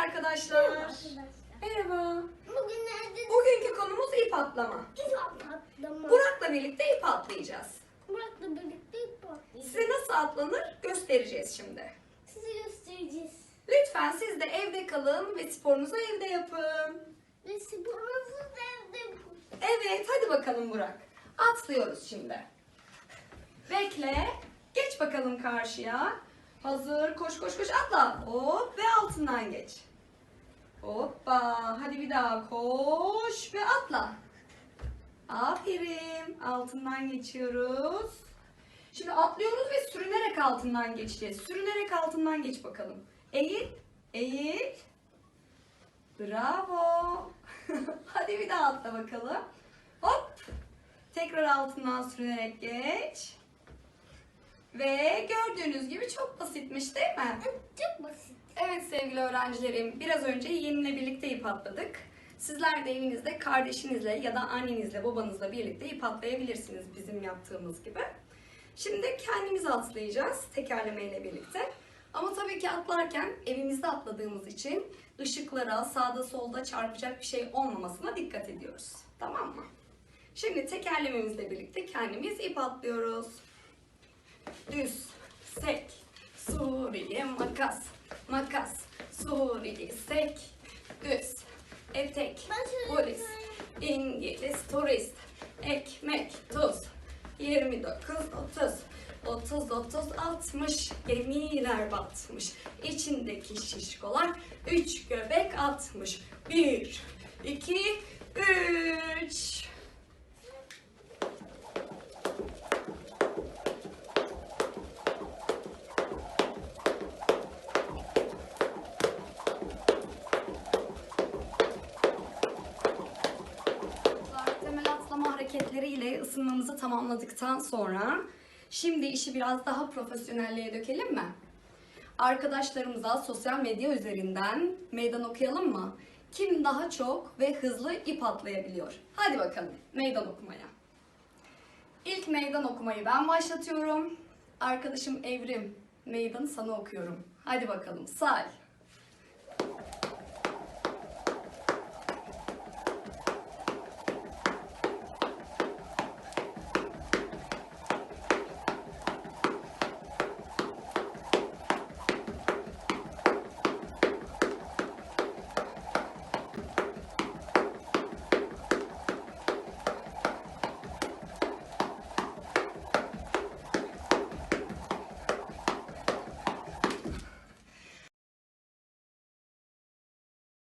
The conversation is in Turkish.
arkadaşlar. Merhaba. Bugün nerede? Bugünkü konumuz ip atlama. İp atlama. Burak'la birlikte ip atlayacağız. Burak'la birlikte ip atlayacağız. Size nasıl atlanır göstereceğiz şimdi. Size göstereceğiz. Lütfen siz de evde kalın ve sporunuzu evde yapın. Ve sporunuzu da evde yapın. Evet hadi bakalım Burak. Atlıyoruz şimdi. Bekle. Geç bakalım karşıya. Hazır. Koş koş koş atla. Hop ve altından geç. Hoppa. Hadi bir daha koş ve atla. Aferin. Altından geçiyoruz. Şimdi atlıyoruz ve sürünerek altından geçeceğiz. Sürünerek altından geç bakalım. Eğil. Eğil. Bravo. Hadi bir daha atla bakalım. Hop. Tekrar altından sürünerek geç. Ve gördüğünüz gibi çok basitmiş değil mi? Evet sevgili öğrencilerim, biraz önce yeğenimle birlikte ip atladık. Sizler de evinizde kardeşinizle ya da annenizle, babanızla birlikte ip atlayabilirsiniz bizim yaptığımız gibi. Şimdi kendimiz atlayacağız tekerlemeyle birlikte. Ama tabii ki atlarken evimizde atladığımız için ışıklara, sağda solda çarpacak bir şey olmamasına dikkat ediyoruz. Tamam mı? Şimdi tekerlememizle birlikte kendimiz ip atlıyoruz. Düz, sek, Suriye makas, makas, Suriye sek, düz, etek, polis. İngiliz turist, ekmek, tuz, 29, 30, 30, 30, 60, gemiler batmış, içindeki şişkolar, 3 göbek atmış, 1, 2, 3. Atlama hareketleriyle ısınmamızı tamamladıktan sonra şimdi işi biraz daha profesyonelliğe dökelim mi? Arkadaşlarımıza sosyal medya üzerinden meydan okuyalım mı? Kim daha çok ve hızlı ip atlayabiliyor? Hadi bakalım meydan okumaya. İlk meydan okumayı ben başlatıyorum. Arkadaşım Evrim meydanı sana okuyorum. Hadi bakalım say.